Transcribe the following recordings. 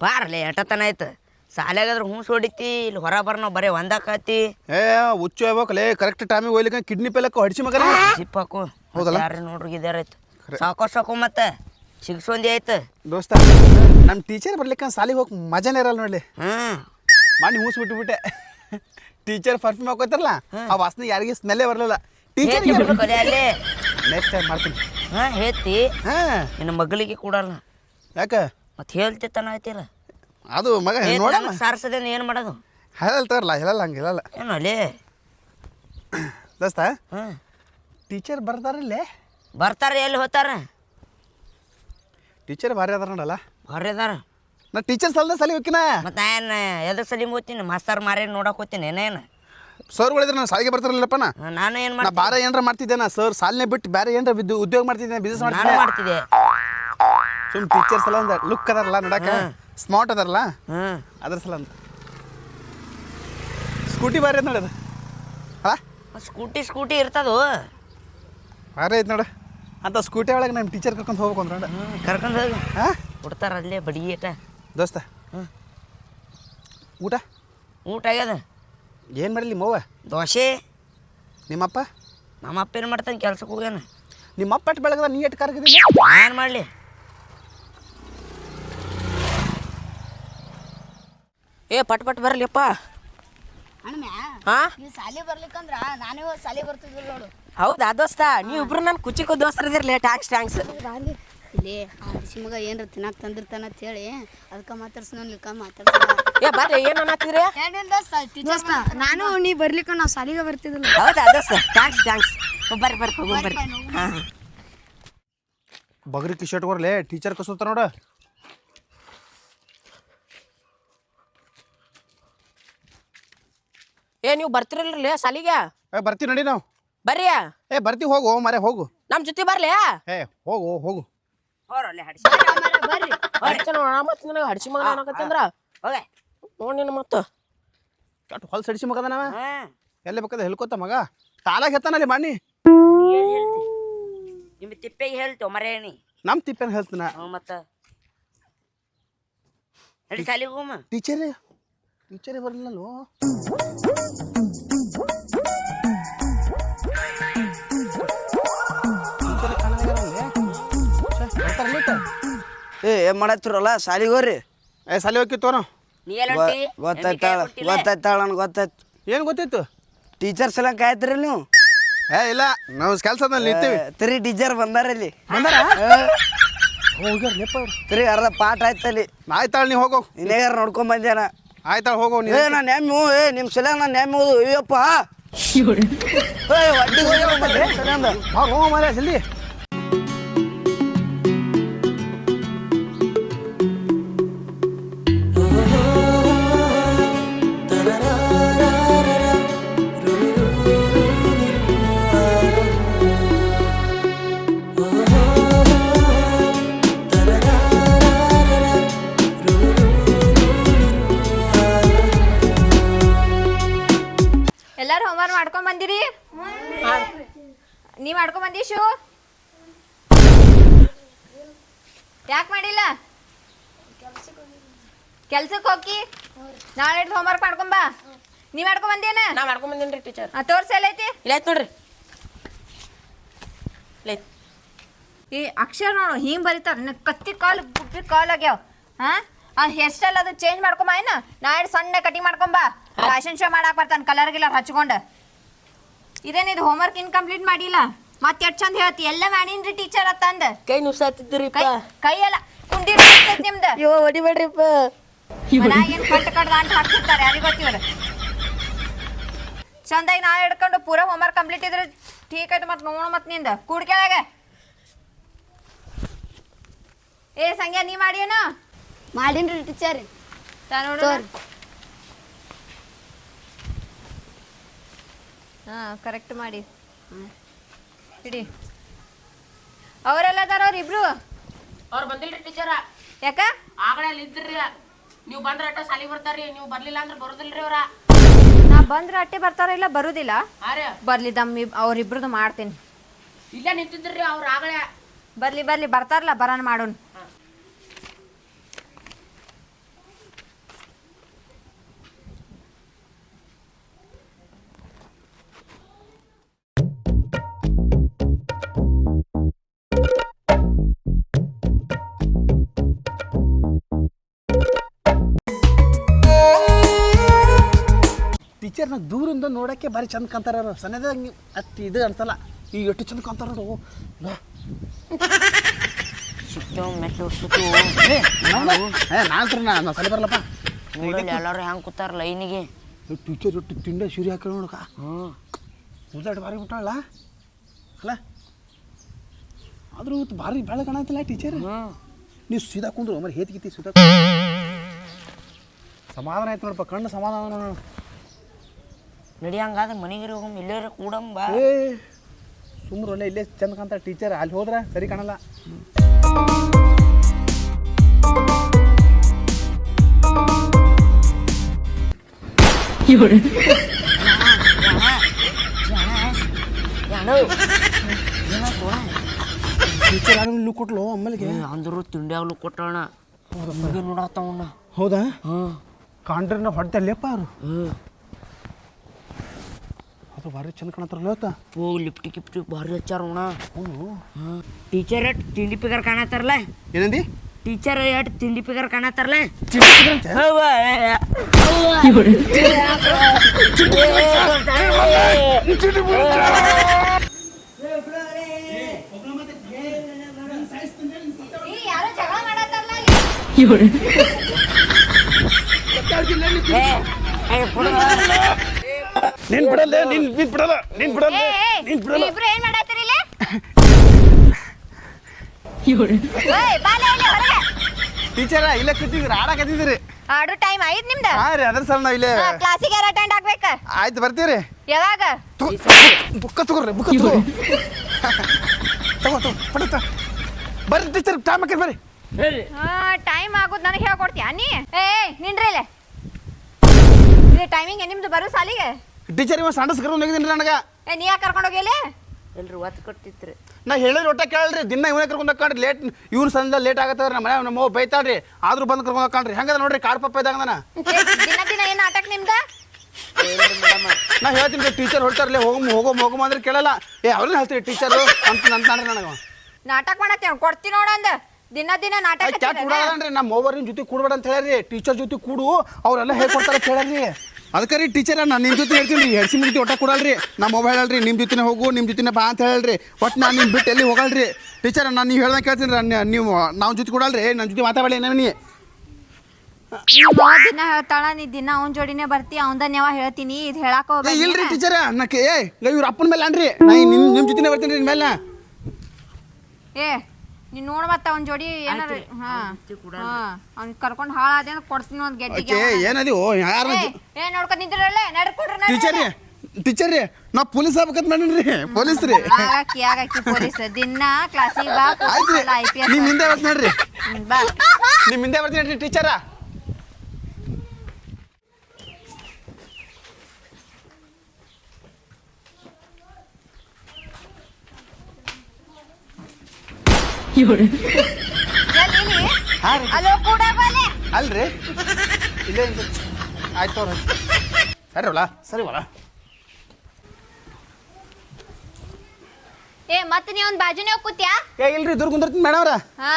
ಬಾರಲೆ ಎಟತನ ಆಯ್ತು. ಸಾಲ್ಯಾಗಾದ್ರೆ ಹುಣ್ಸ್ ಹೊಡಿತಿ ಇಲ್ಲಿ ಹೊರ ಬರ ನಾವು ಬರೀ ಒಂದಾಕತಿ ಏ ಹುಚ್ಚು ಹೋಗ್ಬೇಕಲೇ ಕರೆಕ್ಟ್ ಟೈಮಿಗೆ ಹೋಗ್ಲಿಕ್ಕೆ ಕಿಡ್ನಿ ಪೇಲಕ್ಕೆ ಹೊಡಿಸಿ ಮಗನ? ಸಿಪ್ಪಾಕು ಹೌದಲ್ಲ? ಯಾರು ನೋಡ್ರಿ ಇದಾರೈತು ಸಾಕೋ ಸಾಕು ಮತ್ತೆ. ಸಿಗ್ಸೊಂದಿ ಆಯ್ತು? ದೋಸ್ತ ನಮ್ಮ ಟೀಚರ್ ಬರ್ಲಿಕ್ಕೆ ಸಾಲಿಗೆ ಹೋಗಿ ಮಜಾನೇ ಇರಲ್ಲ ನೋಡ್ಲಿ. ಹ್ಮ್ ಮಾಡಿ ಹೂಸ್ ಬಿಟ್ಟುಬಿಟ್ಟೆ ಟೀಚರ್ ಪರ್ಫ್ಯೂಮ್ ಹಾಕೋತಾರಲ್ಲ ಆ ವಾಸನೆ ಯಾರಿಗೆ ಸ್ಮೆಲ್ಲೇ ಬರಲಿಲ್ಲ. ಟೀಚರ್ ಅಲ್ಲಿ? ನೆಕ್ಸ್ಟ್ ಟೈಮ್ ಮಾಡ್ತೀನಿ. ಹಾಂ ಹೇಳ್ತಿ. ಹಾಂ. ನಿನ್ನ ಮಗಳಿಗೆ ಕೊಡಲ್ಲ. ಯಾಕೆ? ಮತ್ತೆ ಹೇಳ್ತಿತ್ತಾನ ಆಯ್ತಿಲ್ಲ ಅದು ಮಗ ನೋಡಮ್ಮ. ಸಾರ್ಸದೇನು ಏನು ಮಾಡೋದು? ಹೇಳಲ್ತಾರಲ್ಲ ಹೇಳಲ್ಲ ಹಂಗೆ ಹೇಳಲ್ಲ. ಏನು ಅಲ್ಲಿ? ದೋಸ್ತ ಹಾಂ. ಟೀಚರ್ ಬರ್ತಾರಲ್ಲೇ ಬರ್ತಾರೆ ಎಲ್ಲಿ ಹೋತಾರ? ಟೀಚರ್ ಭಾರಿ ಅದಾರ ನೋಡಲ್ಲ ಹೊರ ಅದಾರ. ನಾ ಟೀಚರ್ ಸಲ್ದ ಸಲಿ ಹೋಕಿನ? ಮತ್ತೆ ಏನು ಎದಕ್ಕೆ ಸಲಿ ಹೋಗ್ತೀನಿ ಮಾಸ್ತರ್ ಮಾರೇ ನೋಡಕ್ಕೆ ಹೋಗ್ತೀನಿ ಏನೇನು ಸರ್ಗಳಿದ್ರೆ ನಾನು ಸಾಲಿಗೆ ಬರ್ತಾರಲ್ಲಪ್ಪ ನಾ? ನಾನು ಏನು ನಾ ಮಾಡ್ತೀನಿ ಏನಾರ ಏನ್ರ ಮಾಡ್ತಿದ್ದೆ ನಾ ಸರ್ ಸಾಲನೆ ಬಿಟ್ಟು ಬೇರೆ ಏನಾರ ಬಿದ್ದು ಉದ್ಯೋಗ ಮಾಡ್ತಿದ್ದೆ ಬಿಸ್ನೆಸ್ ನಾನು ಮಾಡ್ತಿದ್ದೆ. ಮಾಡ್ತಿದ್ದೆ. ಸುಮ್ ಟೀಚರ್ ಸಲ ಒಂದು ಲುಕ್ ಅದಾರಲ್ಲ ನೋಡಕ್ಕೆ ಸ್ಮಾರ್ಟ್ ಅದಾರಲ್ಲ? ಹ್ಞೂ ಅದ್ರ ಸಲ ಅಂತ ಸ್ಕೂಟಿ ಬಾರಿ ಐತೆ ನೋಡದು ಹಾಂ? ಸ್ಕೂಟಿ ಸ್ಕೂಟಿ ಇರ್ತದು? ಬಾರಿ ಐತೆ ನೋಡು. ಅಂತ ಸ್ಕೂಟಿ ಒಳಗೆ ನಮ್ಮ ಟೀಚರ್ ಕರ್ಕೊಂಡು ಹೋಗ್ಬೇಕು ಅಂದ್ರೆ ಕರ್ಕೊಂಡು ಹೋಗಿ. ಹಾಂ? ಕೊಡ್ತಾರೆ ಅಲ್ಲೇ ಬಡಿ ಏಟ. ದೋಸ್ತ ಊಟ? ಊಟ ಆಗ್ಯದ? ಏನು ಮಾಡಲಿ ಮೋವ ದೋಸೆ. ನಿಮ್ಮಪ್ಪ? ನಮ್ಮಪ್ಪ ಏನು ಮಾಡ್ತಾನೆ ಕೆಲ್ಸಕ್ಕೆ ಹೋಗ್ಯಾನ? ನಿಮ್ಮಪ್ಪ ಅಟ್ ಬೆಳಗ್ದ ನೀ ಎಟ್ಟು ಕರ್ಗಿದ್ದೀನಿ ಏನು ಮಾಡಲಿ. ಏ ಪಟ್ ಪಟ್ ಬರಲಿಪ್ಪ ಹಾಂ? ಸಾಲಿ ಬರ್ಲಿಕ್ಕಂದ್ರ ನಾನೇ ಸಾಲಿ ಬರ್ತಿದ್ರು ನೋಡು. ಹೌದಾ ದೋಸ್ತ? ನೀವಿಬ್ರು ನನ್ನ ಕುಚಿಕು ದೋಸ್ತರದಿರ್ಲಿ ಟ್ಯಾಂಕ್ಸ್ ಟ್ಯಾಂಕ್ಸ್ ಇಲ್ಲಿ ಆ ಮಗ ಏನ್ರ ತಿನ್ನಾಕ ತಂದಿರ್ತಾನ ಅಂತ ಹೇಳಿ ಅದಕ್ಕ ಮಾತಾಡ್ಸ ನೋಡ್ಲಿಕ್ಕ ಮಾತಾಡ್ಸ ಏ ಬರ್ರಿ ಏನು ಅನ್ನತ್ತೀರಿ? ದೋಸ್ತ ನಾನು ನೀ ಬರ್ಲಿಕ್ಕ ನಾವು ಸಾಲಿಗೆ ಬರ್ತಿದ್ದಿಲ್ಲ. ಹೌದಾ ದೋಸ್ತ? ಟ್ಯಾಂಕ್ಸ್ ಟ್ಯಾಂಕ್ಸ್ ಬರ್ರಿ ಬರ್ರಿ ಹೋಗೋಣ ಬರ್ರಿ. ಹಾಂ ಬಗ್ರಿ ಟಿ ಶರ್ಟ್ ಟೀಚರ್ ಕಸೋತ ನೋಡ. ಏ ನೀವು ಬರ್ತಿರಲ್ರಿ ಸಾಲಿಗೆ ಏ ಬರ್ತೀವಿ ನಡಿ ನಾವು. ಬರ್ರಿ ಏ ಬರ್ತಿ ಹೋಗು ಮರೆ ಹೋಗು. ನಮ್ಮ ಜೊತೆ ಬರ್ಲಿ? ಏ ಹೋಗು ಹೋಗು. ಹೋರಲ್ಲೇ ಹಡಿಸಿ ಹಡ್ಸಿ ನೋಡ ಮತ್ತೆ ನನಗೆ ಹಡ್ಸಿ ಅನ್ನಕತ್ತಂದ್ರ ಹೋಗೆ. ನೋಡಿ ನಿನ್ನ ಮತ್ತು. ಕಟ್ ಹೊಲ್ ಸಡಿಸಿ ಮಗದ ನಾವ? ಎಲ್ಲಿ ಬೇಕಾದ ಹೇಳ್ಕೊತ ಮಗ. ತಾಲಾಗ ಹೆತ್ತಾನಲ್ಲಿ ಮಣ್ಣಿ? ಏನು ಹೇಳ್ತಿ? ನಿಮ್ಮ ತಿಪ್ಪೆಗೆ ಹೇಳ್ತೇವೆ ಮರೇಣಿ ನಮ್ಮ ತಿಪ್ಪೇನ ಹೇಳ್ತೀನ? ಹ್ಞೂ ಮತ್ತು. ನಡಿ ಸಾಲಿಗೆ ಹೋಗಮ್ಮ ಟೀಚರೇ ಟೀಚರೇ ಬರಲಿಲ್ಲಲ್ವೋ ಏ ಏನ್ ಮಾಡತ್ತಿರಲ್ಲ? ಸಾಲಿಗೆ ಹೋಗ್ರಿ. ಏ ಸಾಲಿ ಹೋಗಿ ತೋರ ನೀ ಎಲ್ಲ ಹೊಂಟಿ? ಗೊತ್ತಾಯ್ತಾಳ ಕೊಟ್ಟಿಲ್ಲ? ಗೊತ್ತಾಯ್ತಾಳ ನನ್ಗೆ ಗೊತ್ತಾಯ್ತು. ಏನು ಗೊತ್ತಿತ್ತು? ಟೀಚರ್ಸ್ ಎಲ್ಲ ಕಾಯ್ತಿರಲ್ಲ ನೀವು? ಏ ಇಲ್ಲ. ನಾವು ಕೆಲಸದಲ್ಲಿ ನಿಂತೀವಿ. ತಿರಿ ಟೀಚರ್ ಬಂದಾರ ಇಲ್ಲಿ. ಹೋಗ್ಯಾರ ಲೆಪ್ಪ ಅವ್ರು. ತಿರಿ ಅರ್ಧ ಪಾಠ ಆಯ್ತಲ್ಲಿ ಆಯ್ತಾಳ ನೀ ಹೋಗೋ. ಇನ್ನೇಗಾರ ನೋಡ್ಕೊಂಡ್ ಬಂದೇನ ಆಯ್ತಾಳ ಹೋಗೋ ನೀ ಏ ನಾ ನೆಮ್ಮು ಏ ನಿಮ್ಮ ಸಲ ನಾ ನೆಮ್ಮು ಅಯ್ಯಪ್ಪ. ಏ ಒಡ್ಡಿ ಹೋಗ್ಯಾವ ಮತ್ತೆ. ಹೋಗೋ ಮಾರ್ರೆ ಜಲ್ದಿ. ಎಲ್ಲಾರು ಹೋಮ್ವರ್ಕ್ ಮಾಡ್ಕೊಂಡ್ ಬಂದಿರಿ? ನೀ ಮಾಡ್ಕೊಂಡ್ ಬಂದಿ ಶೂ? ಯಾಕೆ ಮಾಡಿಲ್ಲ? ಕೆಲ್ಸಕ್ಕೆ ಹೋಗಿ? ನಾಳೆ ಹೋಮ್ವರ್ಕ್ ಮಾಡ್ಕೊಂಬಾ ನೀ ಮಾಡ್ಕೊಂಡ್ ಬಂದೇನ ನಾ ಮಾಡ್ಕೊಂಡ್ ಬಂದೇನ್ರಿ ಟೀಚರ್ ಆ, ಎಲ್ಲ ಎಲ್ಲೈತಿ? ಇಲ್ಲ ಆಯ್ತು ನೋಡ್ರಿ. ಈ ಅಕ್ಷರ ನೋಡು ಹಿಂಗ್ ಬರೀತಾರ. ಕತ್ತಿ ಕಾಲ್ ಬುಕ್ಕಿ ಕಾಲ್ ಆಗ್ಯಾವ ಹಾ? ಆ ಹೇರ್ ಸ್ಟೈಲ್ ಅದು ಚೇಂಜ್ ಮಾಡ್ಕೊಂಬ ಏನ? ನಾಳೆ ಸಣ್ಣ ಕಟಿಂಗ್ ಮಾಡ್ಕೊಂಬಾ ಫ್ಯಾಷನ್ ಶೋ ಮಾಡಾಕ್ ಬರ್ತಾನ ಕಲರ್ ಗಿಲರ್ ಹಚ್ಕೊಂಡು. ಇದೇನಿದು ಹೋಮ್ವರ್ಕ್ ಇನ್ಕಂಪ್ಲೀಟ್ ಮಾಡಿಲ್ಲ? ಮತ್ತೆ ಎಷ್ಟು ಚಂದ ಹೇಳ್ತಿ? ಎಲ್ಲ ಮಾಡೀನ್ರಿ ಟೀಚರ್ ಅತ್ತಂದ ಕೈ ನುಸಾತಿದ್ರಿ ಕೈ ಎಲ್ಲ ಕುಂಡಿ ನಿಮ್ದು. ಅಯ್ಯೋ ಹೊಡಿಬೇಡ್ರಿಪ್ಪ. ಏನ್ ಕಟ್ ಕಟ್ ದಾಂಟ್ ಹಾಕ್ತಿರ್ತಾರೆ ಯಾರಿಗ್ ಗೊತ್ತಿವ್ರ ಚಂದಾಗಿ ನಾ ಹಿಡ್ಕೊಂಡು ಪೂರಾ ಹೋಮ್ವರ್ಕ್ ಕಂಪ್ಲೀಟ್ ಇದ್ರೆ ಠೀಕ್ ಆಯ್ತು ಮತ್ತೆ ನೋಡು ಮತ್ತೆ ನಿಂದ. ಕೂಡ್ಕೆಳಗೆ ಏ ಸಂಗ್ಯಾ ನೀ ಮಾಡಿಯೇನ? ಮಾಡಿನ್ರಿ ಟೀಚರ್ ನೋಡು ಹಾ ಕರೆಕ್ಟ್ ಮಾಡಿ. ಇಡಿ. ಅವರೆಲ್ಲ ಅದಾರ ಅವ್ರ ಇಬ್ರು? ಅವ್ರು ಬಂದಿಲ್ರಿ ಟೀಚರ ಯಾಕ? ಆಗಲೇ ಇದ್ರಿ ನೀವು ಬಂದ್ರೆ ಅಟ್ಟ ಸಾಲಿ ಬರ್ತಾರ್ರಿ. ನೀವು ಬರ್ಲಿಲ್ಲ ಅಂದ್ರೆ ಬರೋದಿಲ್ರಿ ಅವ್ರ. ನಾ ಬಂದ್ರೆ ಅಟ್ಟೆ ಬರ್ತಾರ ಇಲ್ಲ ಬರುದಿಲ್ಲ? ಆರೆ ಬರ್ಲಿ ದಮ್ ಅವ್ರಿಬ್ರದ್ದು ಮಾಡ್ತೀನಿ. ಇಲ್ಲ ನಿಂತಿದ್ರಿ ಅವ್ರು ಆಗಲೇ. ಬರ್ಲಿ ಬರ್ಲಿ ಬರ್ತಾರಲ್ಲ ಬರೋಣ ಮಾಡೋಣ ಟೀಚರ್ನ ದೂರಿಂದ ನೋಡೋಕ್ಕೆ ಭಾರಿ ಚಂದ ಕಾಣ್ತಾರ ಅವರು. ಸಣ್ಣದಾಗ ಅಷ್ಟು ಇದು ಅನ್ಸಲ್ಲ. ಈಗ ಎಷ್ಟು ಚಂದ ಕಾಣ್ತಾರ ನಾನು ನಾನು ಸಲ ಬರಲ್ಲಪ್ಪ. ಎಲ್ಲಾರು ಕೂತಾರ ಲೈನಿಗೆ. ಟೀಚರ್ ಒಟ್ಟು ತಿಂಡ ಶುರಿ ಹಾಕಿ ನೋಡಕ ಉದಾಟ ಭಾರಿ ಬಿಟ್ಟಾಳ ಅಲ್ಲ? ಆದ್ರೂ ಇವತ್ತು ಭಾರಿ ಬೆಳ ಕಾಣತ್ತಿಲ್ಲ ಟೀಚರ್ ನೀವು ಸೀದಾ ಕುಂದ್ರು ಮರಿ ಹೇತ್ ಗಿತ್ತಿ ಸೀದಾ ಸಮಾಧಾನ ಆಯ್ತು ನೋಡಪ್ಪ ಕಣ್ಣು ಸಮಾಧಾನ ನಡಿ ಹಂಗಾದ್ರೆ ಮನೆಗೆ ಹೋಗಮ್ ಇಲ್ಲೇ ಕೂಡಮ್ ಬಾ. ಏ ಸುಮ್ರು ಒಳ್ಳೆ ಇಲ್ಲೇ ಚಂದ ಕಾಣ್ತಾರೆ ಟೀಚರ್ ಅಲ್ಲಿ ಹೋದ್ರೆ ಸರಿ ಕಾಣಲ್ಲ. ಟೀಚರ್ ಯಾರು ಇಲ್ಲಿ ಕೊಟ್ಲು ಆಮೇಲೆ ಅಂದ್ರು ತಿಂಡಿ ಆಗ್ಲು ಕೊಟ್ಟಣ ಹಿಂಗೆ ನೋಡತ್ತವಣ್ಣ ಹೌದಾ? ಹಾಂ ಕಾಂಡ್ರೆ ನಾವು ಹೊಟ್ಟೆ ಲೇಪ ಅವ್ರು ಅದು ಭಾರಿ ಚಂದ ಕಾಣತ್ತಾರಲ್ಲ ಇವತ್ತ ಓ ಲಿಪ್ಟಿ ಕಿಪ್ಟಿ ಭಾರಿ ಹಚ್ಚಾರ ಅಣ್ಣ ಹ್ಞೂ ಹಾಂ ಟೀಚರ್ ಎಟ್ ತಿಂಡಿ ಪಿಗರ್ ಕಾಣತ್ತಾರಲ್ಲ ಏನಂದಿ ಟೀಚರ್ ಎಟ್ ತಿಂಡಿ ಪಿಗರ್ ಕಾಣತ್ತಾರಲ್ಲ ಚಿಟ್ಟಿದ್ರಂತೆ ಯಾರು ಜಗಳ ಮಾಡತ್ತಾರಲ್ಲ ನೀನ್ ಬಿಡಲ್ಲ ನಿನ್ ನೀನ್ ಬಿಡಲ್ಲ ನೀನ್ ಬಿಡಲ್ಲ ನೀನ್ ಬಿಡಲ್ಲ. ಇಬ್ರು ಏನ್ ಮಾಡತ್ತೀರಿ ಇಲ್ಲಿ? ಏಯ್, ಬಾಲೆ ಇಲ್ಲಿ ಹೊರಗೆ. ಟೀಚರ ಇಲ್ಲೇ ಕೂತಿದ್ರಿ ಆಡಕತ್ತಿದ್ರಿ ಆಡೋ ಟೈಮ್ ಐದ್ ನಿಮ್ದು? ಹಾ ರೀ ಅದ್ರ ಸಲ ನಾವ್ ಇಲ್ಲೇ ಕ್ಲಾಸಿಗೆ ಯಾರು ಅಟೆಂಡ್ ಆಗ್ಬೇಕ? ಆಯ್ತು ಬರ್ತೀರಿ. ಯಾವಾಗ? ಬುಕ್ಕ ತಗೋರಿ ಬುಕ್ಕ ತಗೋ. ತಗೋ ತಗೋ ಪಡತ ಬರ್ರಿ ಟೀಚರ್ ಟೈಮ್ ಹಾಕಿರಿ ಬರ್ರಿ. ಟೈಮ್ ಆಗೋದು ನನಗೆ ಹೇಳ್ಕೊಡ್ತೀಯ ನೀ? ಏ ನಿನ್ರಿ ಇಲ್ಲೇ. ಟೈಮಿಂಗ್ ನಿಮ್ದು ಬರೋ ಸಾಲಿಗೆ. ಟೀಚರ್ ಇವ ಸಂಡಸ್ ಕರ್ಕೊಂಡು ಹೋಗಿದ್ದೀನಿ ನನಗೆ? ಏ ನೀ ಯಾಕೆ ಕರ್ಕೊಂಡು ಹೋಗಿಲ್ಲ? ಎಲ್ಲರೂ ಒತ್ತು ಕಟ್ಟಿತ್ರಿ. ನಾ ಹೇಳಿದ್ರೆ ಒಟ್ಟ ಕೇಳ್ರಿ ದಿನ ಇವನೇ ಕರ್ಕೊಂಡು ಹೋಗ್ಕೊಂಡ್ರಿ ಲೇಟ್ ಇವ್ನ ಸಂದ ಲೇಟ್ ಆಗತ್ತವ್ರಿ ನಮ್ಮ ಮನೆ ನಮ್ಮ ಬೈತಾಳ್ರಿ. ಆದ್ರೂ ಬಂದು ಕರ್ಕೊಂಡು ಹೋಗ್ಕೊಂಡ್ರಿ ಹೆಂಗದ ನೋಡ್ರಿ ಕಾರ್ ಪಪ್ಪ ಇದ್ದಾಗ ನಾನು? ದಿನ ದಿನ ಏನು ನಾಟಕ ನಿಮ್ದ? ನಾ ಹೇಳ್ತೀನಿ ಟೀಚರ್ ಹೊಡ್ತಾರಲ್ಲ ಹೋಗಮ್ ಹೋಗಮ್ ಹೋಗಮ್ ಅಂದ್ರೆ ಕೇಳಲ್ಲ. ಏ ಅವ್ರನ್ನ ಹೇಳ್ತೀರಿ ಟೀಚರು ಅಂತ ನಂತಾನ್ರಿ ನನಗೆ. ನಾಟಕ ಮಾಡತ್ತೆ ಕೊಡ್ತೀನಿ ನೋಡಂದ ದಿನ ದಿನ ನಾಟಕ ಕೂಡ ನಮ್ಮ ಓವರಿನ ಜೊತೆ ಕೂಡ್ಬೇಡ ಅಂತ ಹೇಳ್ರಿ ಟೀಚರ್ ಜೊತೆ ಕೂಡು ಅವರೆಲ್ಲ ಹೇಳ್ಕೊಡ್ತಾರೆ ಅಂತ ಹೇಳ್ರಿ ಅದಕ್ಕೆ ರೀ ಟೀಚರ ನಾನು ನಿಮ್ಮ ಜೊತೆ ಹೇಳ್ತೀನಿ ರೀ ಹೆಡ್ಸಿ ಜೊತೆ ಒಟ್ಟ ಕೊಡಲ್ರಿ. ನಮ್ಮ ಮೊಬೈಲ್ ಹೇಳ್ರಿ ನಿಮ್ಮ ಜೊತೆ ಹೋಗು ನಿಮ್ಮ ಜೊತೆ ಬಾ ಅಂತ ಹೇಳ್ರಿ. ಒಟ್ಟು ನಾನು ನಿಮ್ಮ ಬಿಟ್ಟು ಎಲ್ಲಿ ಹೋಗಲ್ರಿ. ಟೀಚರ್ ನಾನು ನೀವು ಹೇಳ್ದಂಗೆ ಕೇಳ್ತೀನಿ ರೀ ನೀವು ನಾವು ಜೊತೆ ಕೊಡಲ್ರಿ ನನ್ನ ಜೊತೆ ಮಾತಾಡಲಿ ಏನೇ ನೀ ದಿನ ಹೇಳ್ತಾಳ ನೀ ದಿನ ಅವ್ನ ಜೋಡಿನೇ ಬರ್ತಿ ಅವಂದ ಯಾವ ಹೇಳ್ತೀನಿ ಇದು ಹೇಳಾಕ ಏ ಇಲ್ರಿ. ಟೀಚರ್ ನಕ್ಕೆ ಏ ಇವ್ರ ಅಪ್ಪನ ಮೇಲೆ ಅನ್ರಿ. ನಾ ನಿಮ್ಮ ನಿಮ್ಮ ಜೊತೆನೇ ಬರ್ತೀನಿ ರೀ ಮೇಲೆ ಏ ನೀ ನೋಡ್ ಮತ್ತ ಅವನ್ ಜೋಡಿ ಏನಾರ ಹಾ ಹಾ ಅವ್ನ್ ಕರ್ಕೊಂಡ್ ಹಾಳಾದೆ ಅಂದ್ರೆ ಕೊಡ್ತೀನಿ ಒಂದ್ ಗೆಡ್ಡಿಗೆ ಓಕೆ ಏನದಿ? ಓ ಯಾರ ಏ, ಏ ನೋಡ್ಕೊಂಡ್ ನಿಂತಿರಲ್ಲ ನಡ್ಕೊಡ್ರಿ ಟೀಚರ್ ರೀ ಟೀಚರ್ ರೀ ನಾ ಪೊಲೀಸ್ ಆಗ್ಬೇಕಂತ ಮಾಡೀನಿ ಪೊಲೀಸ್ ರೀ ಆಗಾಕಿ ಆಗಾಕಿ ಪೊಲೀಸ್ ದಿನ ಕ್ಲಾಸಿಗೆ ಬಾ ಆಯ್ತು ಐ ಪಿ ಎಸ್ ನಿಮ್ಮ ಹಿಂದೆ ಬರ್ತೀನಿ ನೋಡ್ರಿ. ಬಾ. ನಿಮ್ಮ ಹಿಂದೆ ಬರ್ತೀನಿ ಟೀಚರ. ಎಲ್ಲಿ ಅಲ್ಲ ಹಾ ರೀ. ಕೂಡ ಬಾಲೆ. ಅಲ್ರಿ. ಇಲ್ಲೇ. ಆಯ್ತು ತೋರಿ ಸರಿ ಹೊಲ ಸರಿ ಹೊಲ. ಏ ಮತ್ತೆ ನೀ ಒಂದು ಬಾಜುನೇ ಕೂತ್ಯಾ? ಏ ಇಲ್ರಿ ದುರ್ಗ ಕುಂದಿರ್ತೀನಿ ಮೇಡಮ್ ಅವ್ರ. ಹಾ.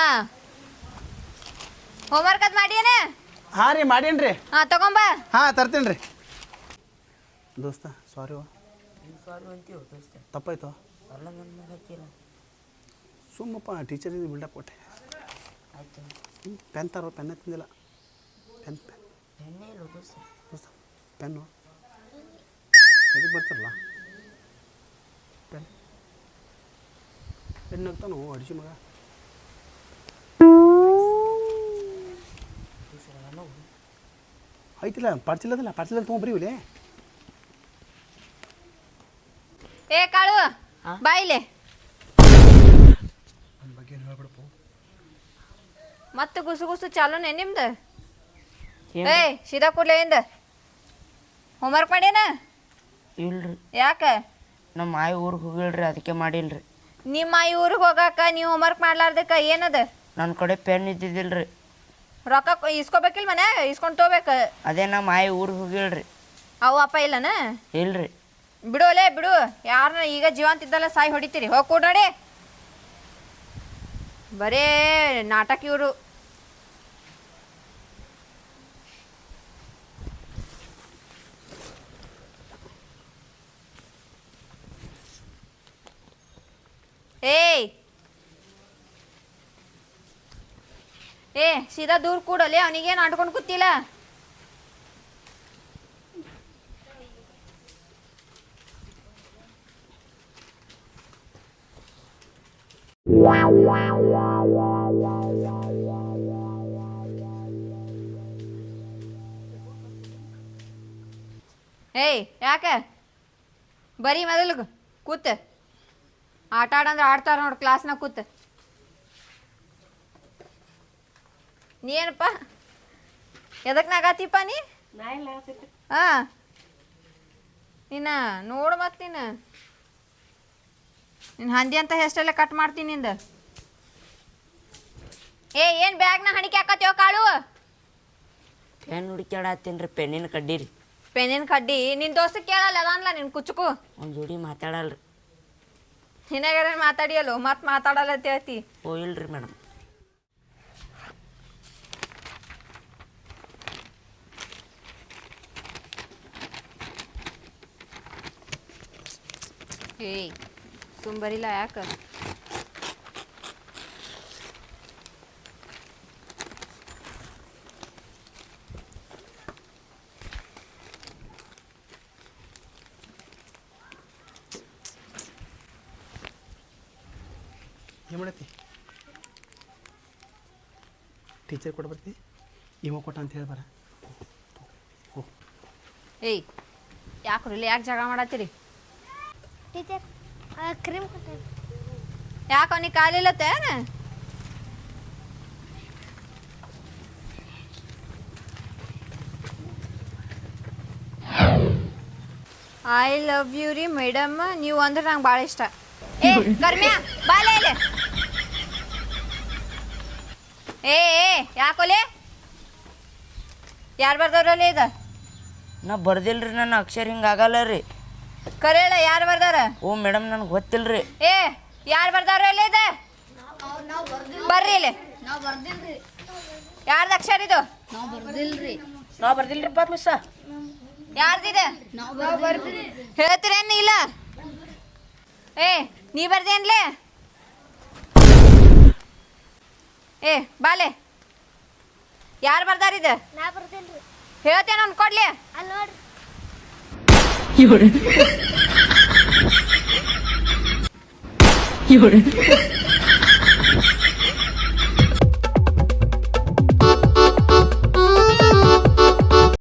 ಹೋಮ್ವರ್ಕ್ ಅದ್ ಮಾಡಿಯೇನ? ಹಾಂ ರೀ ಮಾಡೇನ್ರಿ. ಹಾ ತಗೊಂಬಾ ಹಾಂ ತರ್ತೀನಿ ರೀ. ದೋಸ್ತ ಸಾರಿ ತಪ್ಪಾಯ್ತು? ಸುಮ್ಮಪ್ಪ ಟೀಚರಿಗೆ ಬಿಲ್ಡಪ್ ಕೊಟ್ಟೆ. ಹ್ಮ್, ಪೆನ್ ತರೋ ಪೆನ್ ತಿಂದಿಲ್ಲ. ಪೆನ್ ಪೆನ್ ದೋಸ್ತ ಪೆನ್ನು ಎದಕ್ಕೆ ಬರ್ತಾರಲ್ಲ ಪೆನ್ ಪೆನ್ ಆಗ್ತಾನು ಅಡಿಸಿ ಮಗ. ಐತಿಲ್ಲ ಪಡ್ಸಿಲ್ಲದಲ್ಲ ಪಡ್ಸಿಲ್ಲ ತೊಗೊಂಬ್ರಿ ಇವ್ಲೆ. ಏ ಕಾಳು ಬಾ ಇಲ್ಲಿ ನನ್ನ ಬಗ್ಗೆ ಏನು ಹೇಳ್ಬಿಡಪ್ಪ ಮತ್ತೆ ಗುಸು ಗುಸು ಚಾಲೂನೆ ನಿಮ್ದು? ಏಯ್ ಸೀದಾ ಕೂಡ್ಲೆ ಇಂದ. ಹೋಮ್ವರ್ಕ್ ಮಾಡೇನ ಇಲ್ರಿ. ಯಾಕೆ? ನಮ್ಮ ಆಯಿ ಊರಿಗೆ ಹೋಗಿಲ್ರಿ ಅದಕ್ಕೆ ಮಾಡಿಲ್ರಿ. ನಿಮ್ಮ ಊರಿಗೆ ಹೋಗಾಕ ನೀವು ಹೋಮ್ವರ್ಕ್ ಮಾಡ್ಲಾರ್ದಕ್ಕ ಏನದ? ನನ್ನ ಕಡೆ ಪೆನ್ ಇದ್ದಿದ್ದಿಲ್ರಿ. ರೊಕ್ಕ ಇಸ್ಕೊಬೇಕಿಲ್ ಇಸ್ಕೋಬೇಕಿಲ್ಲ ಮನೆ ಇಸ್ಕೊಂಡು ತೊಗೋಬೇಕು ಅದೇ ನಮ್ಮ ಊರಿಗೆ ಹೋಗಿಲ್ರಿ. ಅವು ಅಪ್ಪ ಇಲ್ಲನ? ಇಲ್ರಿ. ಬಿಡು ಅಲ್ಲೇ ಬಿಡು. ಯಾರನ್ನ ಈಗ ಜೀವಂತ ಇದ್ದಲ್ಲ ಸಾಯಿ ಹೊಡಿತೀರಿ. ಹೋಗಿ ಕೂಡ ನೋಡಿ. ಬರೇ ನಾಟಕ ಇವರು ಏಯ್. ಏ ಸೀದಾ ದೂರ ಕೂಡಲೇ ಅವನಿಗೇನು ಆಡ್ಕೊಂಡು ಕೂತಿಲ್ಲ? ಏಯ್ ಯಾಕೆ? ಬರೀ ಮೊದಲು ಕೂತ. ಆಟ ಆಡಂದ್ರೆ ಆಡ್ತಾರ ನೋಡು ಕ್ಲಾಸ್ನ ಕೂತ. ನೀ ಏನಪ್ಪ? ಎದಕ್ಕೆ ನಗಾತಿಪ್ಪ ನೀ? ಹಾ ನೀನ? ನೋಡು ಮತ್ತೆ ನೀನು. ನಿನ್ನ ಹಂದಿ ಅಂತ ಹೆಸ್ಟೆಲ್ಲ ಕಟ್ ಮಾಡ್ತೀನಿ ನಿಂದ. ಏ ಏನು ಬ್ಯಾಗ್ನ ಹಣಿಕೆ ಹಾಕತ್ತೇವ ಕಾಳು? ಪೆನ್ ಹುಡುಕ್ಯಾಡತ್ತೀನಿ ರೀ ಪೆನ್ನಿನ ಕಡ್ಡಿ ರೀ. ಪೆನ್ನಿನ ಕಡ್ಡಿ? ನಿನ್ನ ದೋಸ್ತ ಕೇಳಲ್ಲ ಅದನ್ಲ ನಿನ್ನ ಕುಚ್ಚುಕು? ಒಂದು ಜೋಡಿ ಮಾತಾಡಲ್ರಿ. ನಿನಗಾರ ಮಾತಾಡಿಯಲ್ಲೋ ಮತ್ತೆ ಮಾತಾಡಲ್ಲ ಅಂತ ಹೇಳ್ತಿ ಓ ಇಲ್ರಿ ಮೇಡಮ್ ಏಯ್ ಸುಂಬರಿಲ್ಲ ಯಾಕೆ ಏನು ಮಾಡತ್ತಿ ಟೀಚರ್ ಕೊಟ್ಟು ಬರ್ತಿ. ಇವ ಕೊಟ್ಟ ಅಂತ ಹೇಳಿ ಬರ. ಏಯ್ ಯಾಕ್ರಿ ಯಾಕೆ ಜಗಳ ಮಾಡತ್ತೀರಿ? ಟೀಚರ್ ಕ್ರೀಮ್ ಕೊಟ್ಟೆ ಯಾಕೆ ಅವನಿಗೆ ಕಾಲಿಲ್ಲತ್ತೇನ ಐ ಲವ್ ಯು ರೀ ಮೇಡಮ್ ನೀವು ಅಂದ್ರೆ ನಂಗೆ ಭಾಳ ಇಷ್ಟ. ಏ ಕರ್ಮ್ಯಾ ಬಾಲೆ ಇಲ್ಲಿ. ಏ ಯಾಕೋಲೆ ಯಾರು ಬರ್ದವ್ರಲ್ಲಿ ಇದು? ನಾ ಬರ್ದಿಲ್ರಿ ನನ್ನ ಅಕ್ಷರ ಹಿಂಗಾಗಲ್ಲ ರೀ. ಕರೆಯಲ್ಲ ಯಾರು ಬರ್ದಾರ? ಓ ಮೇಡಮ್ ನನಗೆ ರೀ ಏ ಯಾರು ಅಲ್ಲಿ ಇದು? ಬರ್ರಿ ಇಲ್ಲಿ. ಯಾರ್ದು ಅಕ್ಷರ ಇದು? ನಾವು ಬರ್ದಿಲ್ರಿ ಬರ್ದಿಲ್ರಿಪ್ಪ ಮಿಸ್ಸ. ಯಾರ್ದಿದೆ? ಹೇಳ್ತೀರೇನು ಇಲ್ಲ? ಏ ನೀ ಬರ್ದೇನ್ಲೆ? ಏ ಬಾಲೆ. ಯಾರ್ ಬರ್ದಾರ ಇದು? ನಾ ಬರ್ದೇನ್ರಿ. ಹೇಳ್ತೇನೆ ಕೊಡ್ಲಿ. ಅಲ್ಲಿ ನೋಡ್ರಿ. ಇವ್ರೆ. ಇವ್ರೆ.